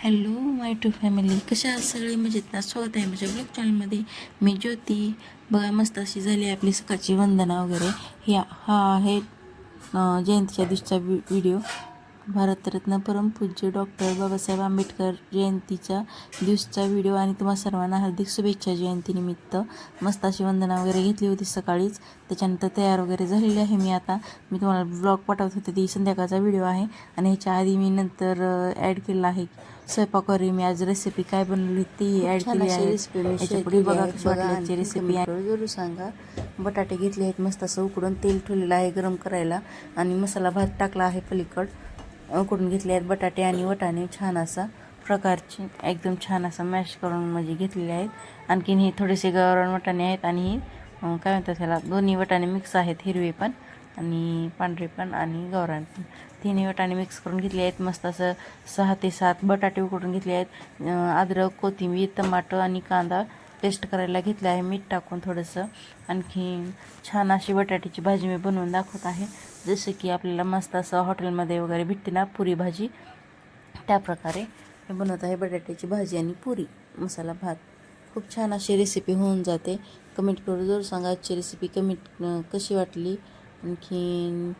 Hello my to family कशा सगळे? मजेत ना? स्वागत आहे माझ्या ब्लॉग चॅनलमध्ये मी ज्योती. बघा मस्त अशी झाली आपली सकाळची वंदना वगैरे. ही हा आहे जयंतीच्या दिवशीचा वि व्हिडिओ भारतरत्न परमपूज्य डॉक्टर बाबासाहेब आंबेडकर जयंतीच्या दिवसचा व्हिडिओ आणि तुम्हा सर्वांना हार्दिक शुभेच्छा जयंतीनिमित्त. मस्त अशी वंदना वगैरे घेतली होती सकाळीच. त्याच्यानंतर तयार वगैरे झालेली आहे मी आता. मी तुम्हाला ब्लॉग पाठवत होते ती संध्याकाळचा व्हिडिओ आहे. आणि ह्याच्या आधी मी नंतर ॲड केलेला आहे. स्वयंपाकवरी मी आज रेसिपी काय बनवली ती ॲड केली आहे. पुढे बघा कशी रेसिपी जरूर सांगा. बटाटे घेतले आहेत मस्त असं उकडून तेल ठेवलेलं आहे गरम करायला. आणि मसाला भात टाकला आहे पलीकड. उकडून घेतले आहेत. बटाटे आणि वटाणे छान असा प्रकारचे एकदम छान असं मॅश करून म्हणजे घेतलेले आहेत. आणखीन हे थोडेसे गवरण वटाणे आहेत आणि हे काय म्हणतात त्याला दोन्ही वटाणे मिक्स आहेत हिरवे पण आणि पांढरे पण आणि गवरण पण. तिन्ही वटाणे मिक्स करून घेतले आहेत. मस्त असं सहा ते सात बटाटे उकडून घेतले आहेत. अद्रक कोथिंबीर टमाटो आणि कांदा पेस्ट करायला घेतलं आहे मीठ टाकून थोडंसं. आणखी छान अशी बटाट्याची भाजी मी बनवून दाखवत आहे. जसं की आपल्याला मस्त असं हॉटेलमध्ये वगैरे भेटते ना पुरी भाजी त्या प्रकारे मी बनवत आहे बटाट्याची भाजी आणि पुरी मसाला भात. खूप छान अशी रेसिपी होऊन जाते. कमेंट करून जरूर सांगा आजची रेसिपी कमेंट कशी वाटली? आणखीन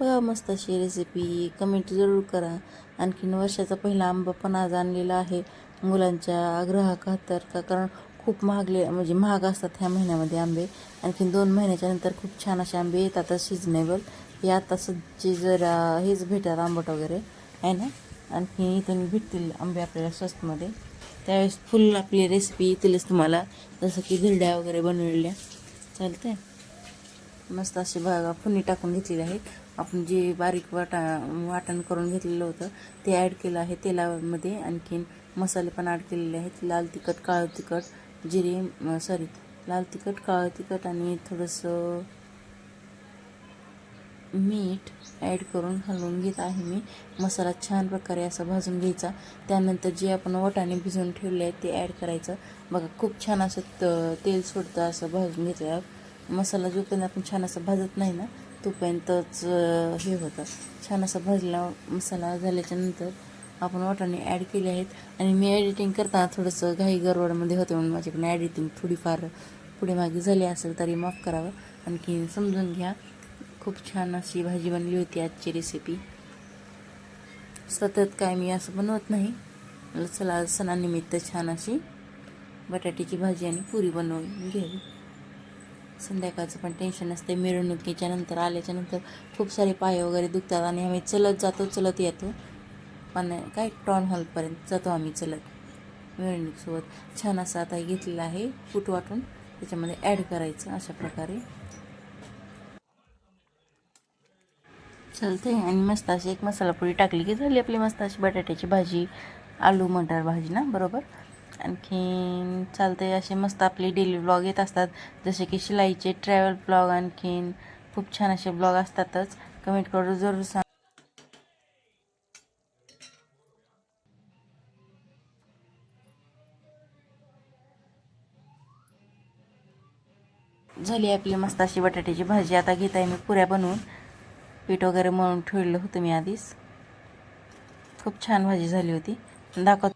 बघा मस्त अशी रेसिपी कमेंट जरूर करा. आणखीन वर्षाचा पहिला आंबा पण आज आणलेला आहे. मुलांच्या आग्रहाखातर का? कारण खूप महागले म्हणजे महाग असतात ह्या महिन्यामध्ये आंबे. आणखीन दोन महिन्याच्या नंतर खूप छान असे आंबे येतात सिजनेबल हे आता सज्जे जरा हेच भेटतात आंबट वगैरे आहे ना? आणखी इथून भेटतील आंबे आपल्याला स्वस्तमध्ये. त्यावेळेस फुल आपली रेसिपी येतीलच तुम्हाला. जसं की धिरड्या वगैरे बनवलेल्या. चालतंय? मस्त अशी बघा फुनी टाकून घेतलेली आहे आपण जे बारीक वाटा वाटण करून घेतलेलं होतं ते ॲड केलं आहे तेलामध्ये. आणखीन मसाले पण ॲड केलेले आहेत. लाल तिखट काळं तिखट जिरे सॉरी लाल तिखट काळं तिखट आणि थोडंसं मीठ ॲड करून हलवून घेत आहे मी. मसाला छान प्रकारे असा भाजून घ्यायचा. त्यानंतर जे आपण वटाणे भिजवून ठेवले आहेत ते ॲड करायचं. बघा खूप छान असं त तेल सोडतं असं भाजून घेतलं मसाला जोपर्यंत आपण छान असं भाजत नाही ना तोपर्यंतच हे होतं. छान असा भाजला मसाला झाल्याच्यानंतर आपण वाटाणे ॲड केले आहेत. आणि मी एडिटिंग करताना थोडंसं घाई गरवडमध्ये होते म्हणून माझ्याकडून एडिटिंग थोडीफार पुढे मागे झाली असेल तरी माफ करावं. आणखी समजून घ्या. खूप छान अशी भाजी बनली होती आजची रेसिपी सतत काय मी असं बनवत नाही. चला सणानिमित्त छान अशी बटाट्याची भाजी आणि पुरी बनवून घ्यावी संध्याकाळचं पण टेन्शन असते मिरवणुकीच्या नंतर आल्याच्यानंतर खूप सारे पाय वगैरे दुखतात आणि आम्ही चलत जातो चलत येतो. पण काय टॉन हॉलपर्यंत जातो आम्ही चलत. मिळणीसोबत छान असा आता घेतलेला आहे फूट वाटून त्याच्यामध्ये ॲड करायचं अशा प्रकारे. चालते आणि मस्त अशी एक मसाला पोळी टाकली की झाली आपली मस्त अशी बटाट्याची भाजी आलू मटर भाजी ना बरोबर? आणखीन चालते असे मस्त आपले डेली ब्लॉग येत असतात. जसे की शिलाईचे ट्रॅव्हल ब्लॉग आणखीन खूप छान असे ब्लॉग असतातच. कमेंट करून जरूर सांग. झाली आपली मस्त अशी बटाट्याची भाजी. आता घेत आहे मी पुऱ्या बनवून. पीठ वगैरे मळून ठेवलं होतं मी आधीच. खूप छान भाजी झाली होती. दाखवत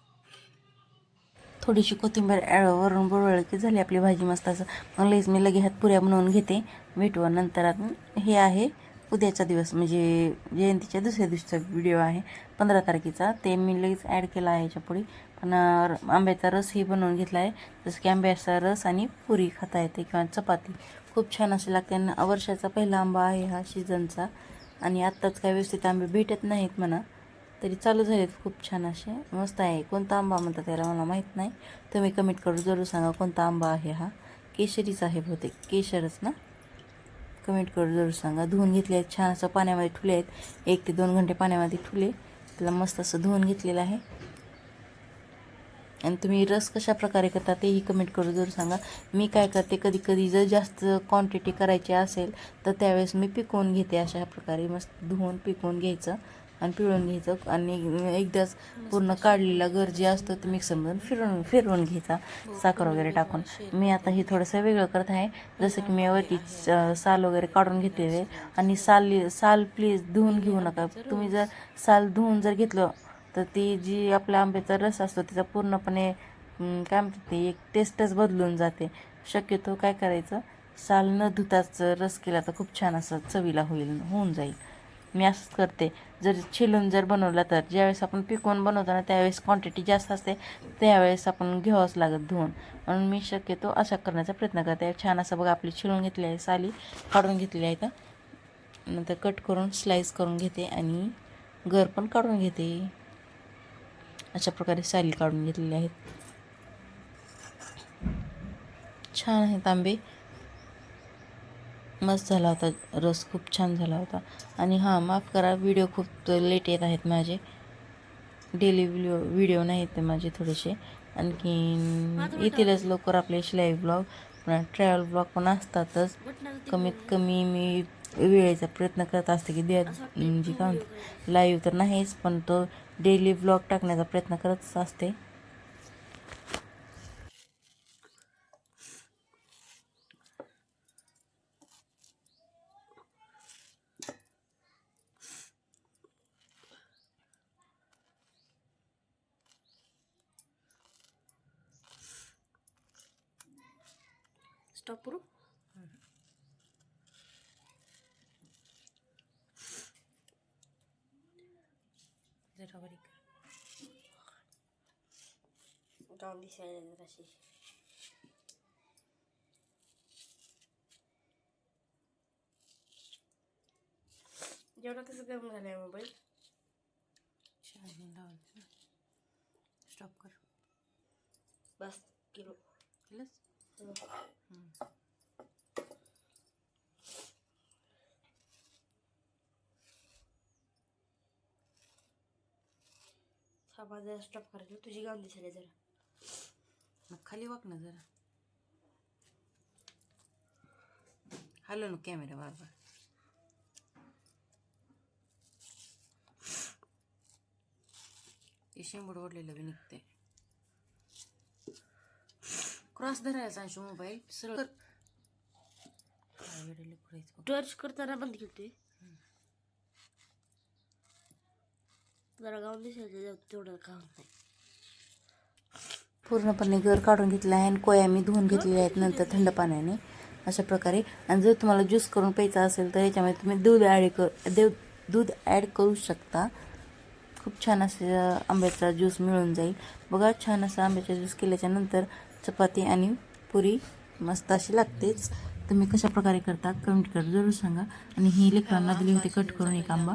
थोडीशी कोथिंबीर ॲड वरून बुरवळ की झाली आपली भाजी मस्त असं. मग लगेच मी लगे हात पुऱ्या बनवून घेते. भेटू नंतर हे आहे उद्याचा दिवस. म्हणजे जयंतीच्या दुसऱ्या दिवशीचा व्हिडिओ आहे. पंधरा तारखेचा. ते मी लगेच ॲड केला आहे याच्यापुढे. आणि आंब्याचा रसही बनवून घेतला आहे जसं की आंब्याचा रस आणि पुरी खाता येते किंवा चपाती. खूप छान असे लागते आणि वर्षाचा पहिला आंबा आहे हा सीझनचा. आणि आत्ताच काय व्यवस्थित आंबे भेटत नाहीत म्हणा तरी चालू झालेत खूप छान असे. मस्त आहे. कोणता आंबा म्हणतात त्याला मला माहीत नाही. तुम्ही कमेंट करून जरूर सांगा कोणता आंबा आहे हा. केशरीच आहे बहुतेक. केशरच ना? कमेंट करून जरूर सांगा. धुवून घेतले आहेत. छान असं पाण्यामध्ये ठुले आहेत. एक ते दोन घंटे पाण्यामध्ये ठुले. त्याला मस्त असं धुवून घेतलेलं आहे. आणि तुम्ही रस कशा प्रकारे करता तेही कमेंट करून जरूर सांगा. मी काय करते कधी कधी जर जास्त क्वांटिटी करायची असेल तर त्यावेळेस मी पिकवून घेते अशा प्रकारे मस्त धुवून पिकवून घ्यायचं आणि पिळून घ्यायचं आणि एकदाच पूर्ण काढलेला गरजे असतो ते मिक्सरमधून फिरवून फिरवून घ्यायचा साखर वगैरे टाकून. मी आता हे थोडंसं वेगळं करत आहे. जसं की मी वरती साल वगैरे काढून घेतलेले. आणि साल साल प्लीज धुवून घेऊ नका. तुम्ही जर साल धुवून जर घेतलं तर ती जी आपल्या आंब्याचा रस असतो त्याचा पूर्णपणे काय म्हणतात ते एक टेस्टच बदलून जाते. शक्यतो काय करायचं साल न धुताच रस केला तर खूप छान असं चवीला होईल होऊन जाईल. मी असंच करते. जर छिलून जर बनवला तर ज्यावेळेस आपण पिकवून बनवतो ना त्यावेळेस क्वांटिटी जास्त असते त्यावेळेस आपण घ्यावंच लागत धुवून. म्हणून मी शक्यतो असा करण्याचा प्रयत्न करते. छान असं बघा आपली छिलून घेतली आहे साली काढून घेतली आहे का नंतर कट करून स्लाईस करून घेते आणि घर पण काढून घेते. अशा प्रकारे साली काढून घेतलेली आहेत. छान आहेत आंबे मस्त झाला होता. रस खूप छान झाला होता. आणि हां माफ करा व्हिडिओ खूप लेट येत आहेत माझे. डेली व्हिडिओ व्हिडिओ नाही येते माझे थोडेसे. आणखीन येतीलच लवकर आपले शिलाई ब्लॉग ट्रॅव्हल ब्लॉग पण असतातच. कमीत कमी मी वेळेचा प्रयत्न करत असते की द्या म्हणजे काय म्हणतात लाईव्ह तर नाहीच पण तो डेली ब्लॉग टाकण्याचा प्रयत्न करतच असते. स्टॉप करू? जाऊन दिसायला जराशी जेवढा कसं गरम झालाय मोबाईल स्टॉप कर बस किलो केलंच थांबा जरा स्टॉप करायला तुझी गाऊन दिसायला जरा मग खाली वाग ना जरा. हॅलो ना कॅमेरा बार बार ते शेंबूड ओढलेलं बी निघते क्रॉस धरायचा अंशू मोबाईल? सरळ. टर्च करताना बंद केलते. जरा गाऊन दिसायला तेवढं काम नाही. पूर्णपणे घर काढून घेतला आहे आणि कोया मी धुवून घेतलेल्या आहेत नंतर थंड पाण्याने. अशा प्रकारे. आणि जर तुम्हाला ज्यूस करून प्यायचा असेल तर याच्यामध्ये तुम्ही दूध ॲड कर देव दूध ॲड करू शकता. खूप छान असे आंब्याचा ज्यूस मिळून जाईल. बघा छान असा आंब्याचा ज्यूस केल्याच्यानंतर चपाती आणि पुरी मस्त अशी लागतेच. तुम्ही कशा प्रकारे करता कमेंट कर जरूर सांगा. आणि ही लेकरांना दिली होती कट करून एक आंबा.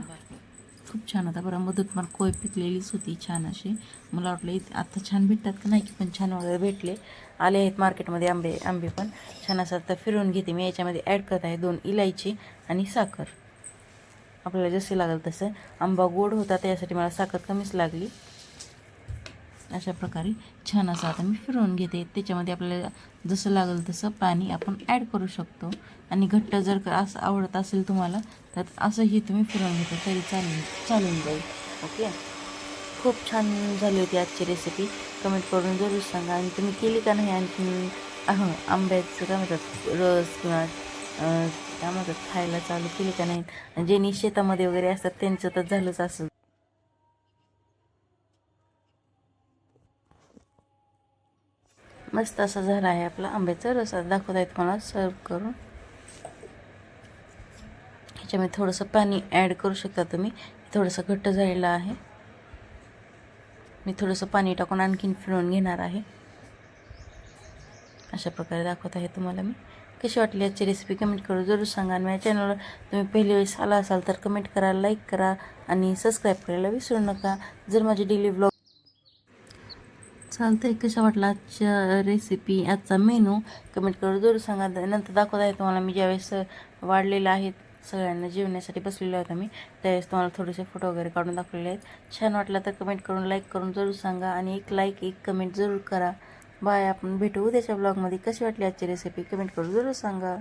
खूप छान होता. बरं मधूत मला कोय पिकलेलीच होती छान अशी. मला वाटलं इथे आता छान भेटतात का? नाही की पण छान वगैरे भेटले. आले आहेत मार्केटमध्ये आंबे आंबे पण. छान असं आता फिरवून घेते मी. याच्यामध्ये ॲड करत आहे दोन इलायची आणि साखर. आपल्याला जसे लागेल तसं. आंबा गोड होता त्यासाठी मला साखर कमीच लागली. अशा प्रकारे छान असं आता मी फिरवून घेते. त्याच्यामध्ये आपल्याला जसं लागेल तसं पाणी आपण ॲड करू शकतो. आणि घट्ट जर का असं आवडत असेल तुम्हाला तर असंही तुम्ही फिरवून घेता तरी चालेल. चालून जाईल ओके? खूप छान झाली होती आजची रेसिपी कमेंट करून जरूर सांगा. आणि तुम्ही केली का नाही आणखी हां आंब्याचं काय म्हणतात? रस किंवा काय म्हणतात? खायला चालू केली का नाही? आणि ज्यांनी शेतामध्ये वगैरे असतात त्यांचं तर झालंच असं मस्त असा झाला आहे आपला आंब्याचा रस. दाखवत आहे तुम्हाला सर्व करून. ह्याच्यामध्ये थोडंसं पाणी ॲड करू शकता तुम्ही. थोडंसं घट्ट झालेलं आहे. मी थोडंसं पाणी टाकून आणखीन फिरवून घेणार आहे. अशा प्रकारे दाखवत आहे तुम्हाला मी. कशी वाटली याची रेसिपी कमेंट करू जरूर सांगा. आणि माझ्या चॅनलवर तुम्ही पहिली वेळेस आला असाल तर कमेंट करा लाईक करा आणि सबस्क्राईब करायला विसरू नका. जर माझे डेली ब्लॉग चालतंय. कशा वाटला आजच्या रेसिपी आजचा मेनू कमेंट करून जरूर सांगा. नंतर दाखवत आहे तुम्हाला मी ज्यावेळेस वाढलेलं आहेत सगळ्यांना जेवण्यासाठी बसलेला होता मी त्यावेळेस तुम्हाला थोडेसे फोटो वगैरे काढून दाखवलेले आहेत. छान वाटलं तर कमेंट करून लाईक करून जरूर सांगा आणि एक लाईक एक कमेंट जरूर करा. बाय आपण भेटू उद्याच्या ब्लॉगमध्ये कशी वाटली आजची रेसिपी कमेंट करून जरूर सांगा.